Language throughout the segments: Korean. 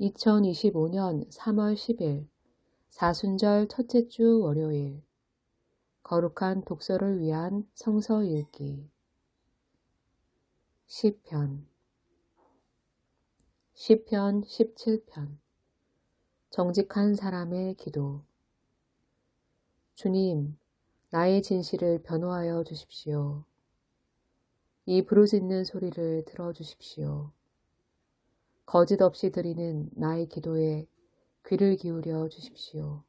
2025년 3월 10일 사순절 첫째 주 월요일. 거룩한 독서를 위한 성서 읽기. 시편. 시편 17편. 정직한 사람의 기도. 주님 나의 진실을 변호하여 주십시오. 이 부르짖는 소리를 들어주십시오. 거짓 없이 드리는 나의 기도에 귀를 기울여 주십시오.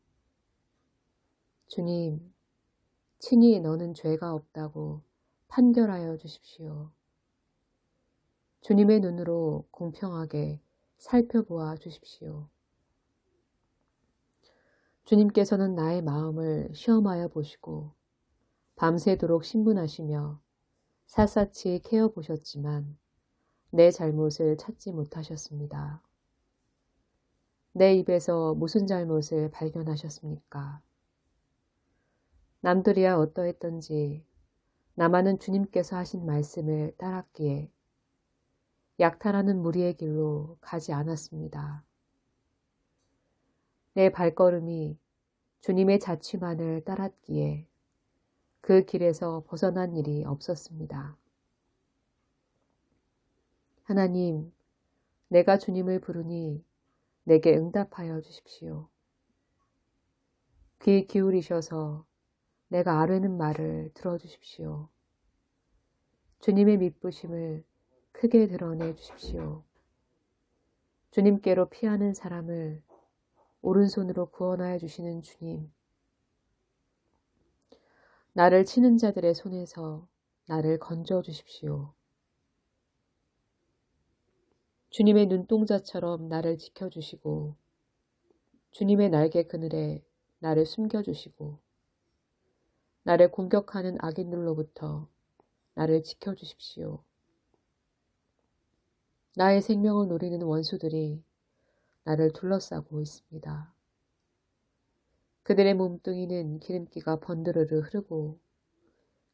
주님, 친히 너는 죄가 없다고 판결하여 주십시오. 주님의 눈으로 공평하게 살펴보아 주십시오. 주님께서는 나의 마음을 시험하여 보시고 밤새도록 신문하시며 샅샅이 캐어 보셨지만 내 잘못을 찾지 못하셨습니다. 내 입에서 무슨 잘못을 발견하셨습니까? 남들이야 어떠했던지 나만은 주님께서 하신 말씀을 따랐기에 약탈하는 무리의 길로 가지 않았습니다. 내 발걸음이 주님의 자취만을 따랐기에 그 길에서 벗어난 일이 없었습니다. 하나님, 내가 주님을 부르니 내게 응답하여 주십시오. 귀 기울이셔서 내가 아뢰는 말을 들어주십시오. 주님의 믿부심을 크게 드러내 주십시오. 주님께로 피하는 사람을 오른손으로 구원하여 주시는 주님. 나를 치는 자들의 손에서 나를 건져 주십시오. 주님의 눈동자처럼 나를 지켜주시고 주님의 날개 그늘에 나를 숨겨주시고 나를 공격하는 악인들로부터 나를 지켜주십시오. 나의 생명을 노리는 원수들이 나를 둘러싸고 있습니다. 그들의 몸뚱이는 기름기가 번드르르 흐르고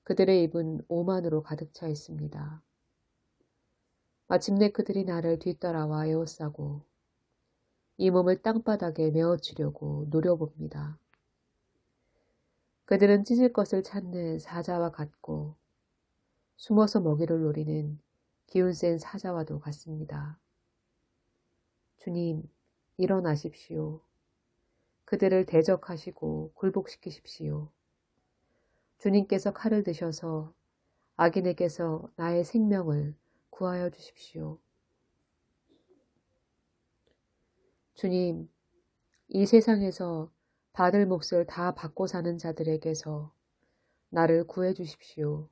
그들의 입은 오만으로 가득 차 있습니다. 마침내 그들이 나를 뒤따라와 에워싸고 이 몸을 땅바닥에 메어치려고 노려봅니다. 그들은 찢을 것을 찾는 사자와 같고 숨어서 먹이를 노리는 기운 센 사자와도 같습니다. 주님, 일어나십시오. 그들을 대적하시고 굴복시키십시오. 주님께서 칼을 드셔서 악인에게서 나의 생명을 구하여 주십시오. 주님, 이 세상에서 받을 몫을 다 받고 사는 자들에게서 나를 구해 주십시오.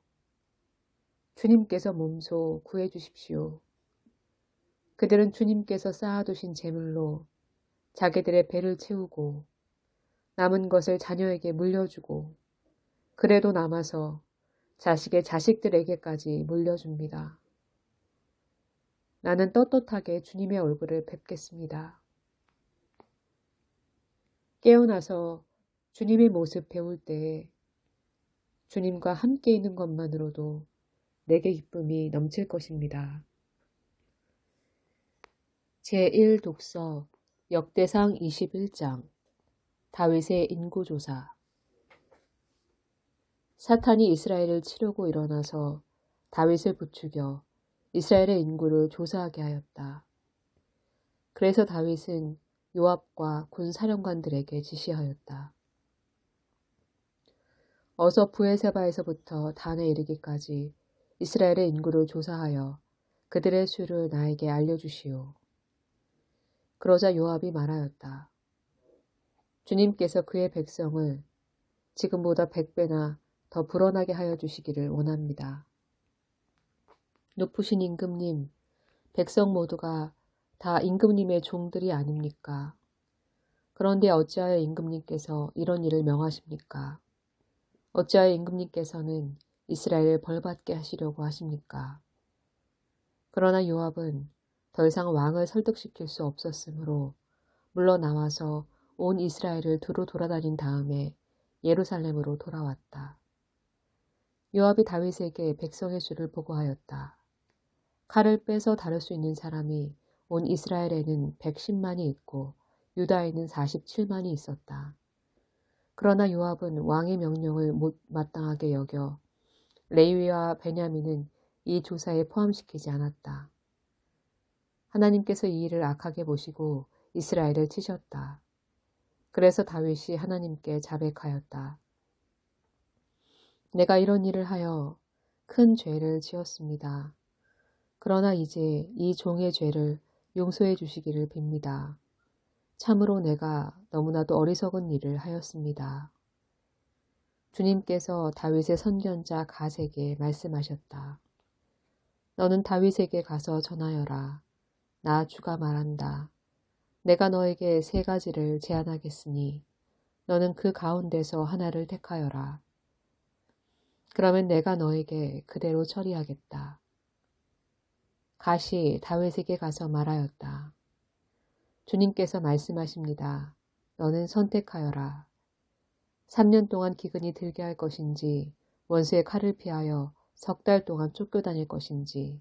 주님께서 몸소 구해 주십시오. 그들은 주님께서 쌓아두신 재물로 자기들의 배를 채우고 남은 것을 자녀에게 물려주고 그래도 남아서 자식의 자식들에게까지 물려줍니다. 나는 떳떳하게 주님의 얼굴을 뵙겠습니다. 깨어나서 주님의 모습 배울 때 주님과 함께 있는 것만으로도 내게 기쁨이 넘칠 것입니다. 제1독서 역대상 21장 다윗의 인구조사 사탄이 이스라엘을 치려고 일어나서 다윗을 부추겨 이스라엘의 인구를 조사하게 하였다. 그래서 다윗은 요압과 군 사령관들에게 지시하였다. 어서 부에세바에서부터 단에 이르기까지 이스라엘의 인구를 조사하여 그들의 수를 나에게 알려주시오. 그러자 요압이 말하였다. 주님께서 그의 백성을 지금보다 백배나 더 불어나게 하여 주시기를 원합니다. 높으신 임금님, 백성 모두가 다 임금님의 종들이 아닙니까? 그런데 어찌하여 임금님께서 이런 일을 명하십니까? 어찌하여 임금님께서는 이스라엘을 벌받게 하시려고 하십니까? 그러나 요압은 더 이상 왕을 설득시킬 수 없었으므로 물러나와서 온 이스라엘을 두루 돌아다닌 다음에 예루살렘으로 돌아왔다. 요압이 다윗에게 백성의 수를 보고하였다. 칼을 빼서 다룰 수 있는 사람이 온 이스라엘에는 110만이 있고 유다에는 47만이 있었다. 그러나 요압은 왕의 명령을 못 마땅하게 여겨 레위와 베냐민은 이 조사에 포함시키지 않았다. 하나님께서 이 일을 악하게 보시고 이스라엘을 치셨다. 그래서 다윗이 하나님께 자백하였다. 내가 이런 일을 하여 큰 죄를 지었습니다. 그러나 이제 이 종의 죄를 용서해 주시기를 빕니다. 참으로 내가 너무나도 어리석은 일을 하였습니다. 주님께서 다윗의 선견자 가세게 말씀하셨다. 너는 다윗에게 가서 전하여라. 나 주가 말한다. 내가 너에게 세 가지를 제안하겠으니 너는 그 가운데서 하나를 택하여라. 그러면 내가 너에게 그대로 처리하겠다. 가시 다윗에게 가서 말하였다. 주님께서 말씀하십니다. 너는 선택하여라. 3년 동안 기근이 들게 할 것인지 원수의 칼을 피하여 석 달 동안 쫓겨다닐 것인지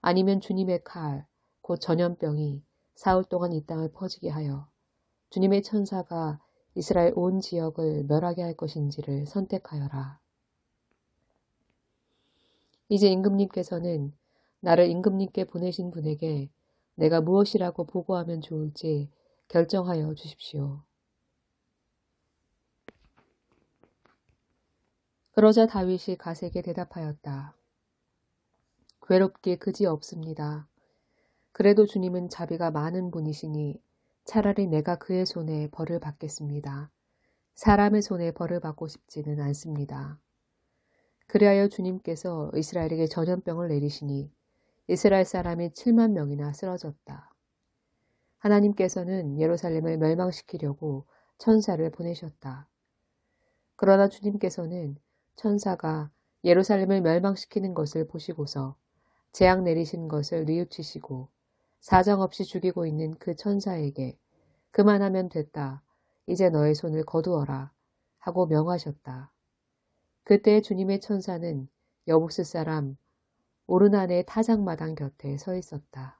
아니면 주님의 칼, 곧 전염병이 사흘 동안 이 땅을 퍼지게 하여 주님의 천사가 이스라엘 온 지역을 멸하게 할 것인지를 선택하여라. 이제 임금님께서는 나를 임금님께 보내신 분에게 내가 무엇이라고 보고하면 좋을지 결정하여 주십시오. 그러자 다윗이 가세게 대답하였다. 괴롭게 그지 없습니다. 그래도 주님은 자비가 많은 분이시니 차라리 내가 그의 손에 벌을 받겠습니다. 사람의 손에 벌을 받고 싶지는 않습니다. 그리하여 주님께서 이스라엘에게 전염병을 내리시니 이스라엘 사람이 7만 명이나 쓰러졌다. 하나님께서는 예루살렘을 멸망시키려고 천사를 보내셨다. 그러나 주님께서는 천사가 예루살렘을 멸망시키는 것을 보시고서 재앙 내리신 것을 뉘우치시고 사정없이 죽이고 있는 그 천사에게 그만하면 됐다. 이제 너의 손을 거두어라. 하고 명하셨다. 그때 주님의 천사는 여복스 사람 오르난의 타작마당 곁에 서 있었다.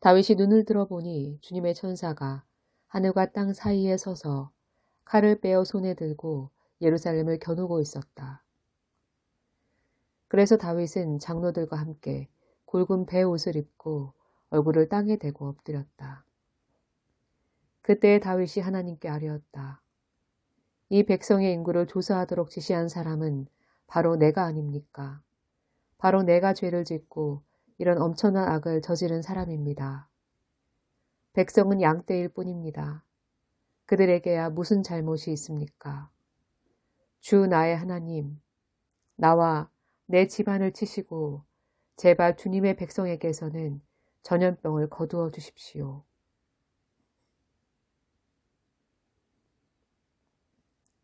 다윗이 눈을 들어보니 주님의 천사가 하늘과 땅 사이에 서서 칼을 빼어 손에 들고 예루살렘을 겨누고 있었다. 그래서 다윗은 장로들과 함께 굵은 배 옷을 입고 얼굴을 땅에 대고 엎드렸다. 그때 다윗이 하나님께 아뢰었다. 이 백성의 인구를 조사하도록 지시한 사람은 바로 내가 아닙니까? 바로 내가 죄를 짓고 이런 엄청난 악을 저지른 사람입니다. 백성은 양떼일 뿐입니다. 그들에게야 무슨 잘못이 있습니까? 주 나의 하나님, 나와 내 집안을 치시고 제발 주님의 백성에게서는 전염병을 거두어 주십시오.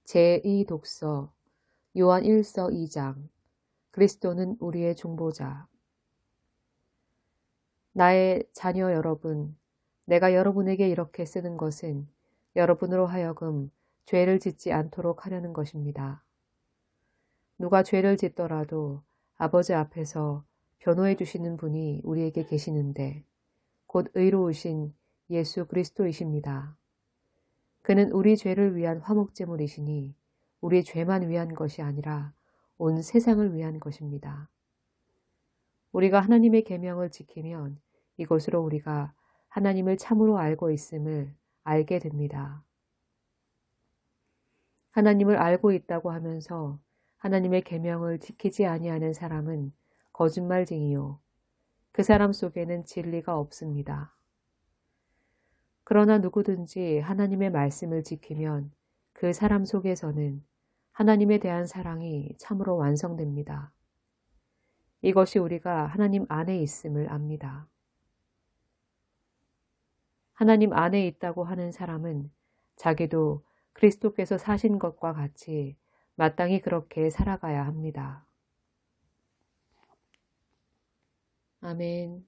제2독서 요한 1서 2장 그리스도는 우리의 중보자 나의 자녀 여러분, 내가 여러분에게 이렇게 쓰는 것은 여러분으로 하여금 죄를 짓지 않도록 하려는 것입니다. 누가 죄를 짓더라도 아버지 앞에서 변호해 주시는 분이 우리에게 계시는데 곧 의로우신 예수 그리스도이십니다. 그는 우리 죄를 위한 화목제물이시니 우리의 죄만 위한 것이 아니라 온 세상을 위한 것입니다. 우리가 하나님의 계명을 지키면 이것으로 우리가 하나님을 참으로 알고 있음을 알게 됩니다. 하나님을 알고 있다고 하면서 하나님의 계명을 지키지 아니하는 사람은 거짓말쟁이요. 그 사람 속에는 진리가 없습니다. 그러나 누구든지 하나님의 말씀을 지키면 그 사람 속에서는 하나님에 대한 사랑이 참으로 완성됩니다. 이것이 우리가 하나님 안에 있음을 압니다. 하나님 안에 있다고 하는 사람은 자기도 그리스도께서 사신 것과 같이 마땅히 그렇게 살아가야 합니다. 아멘.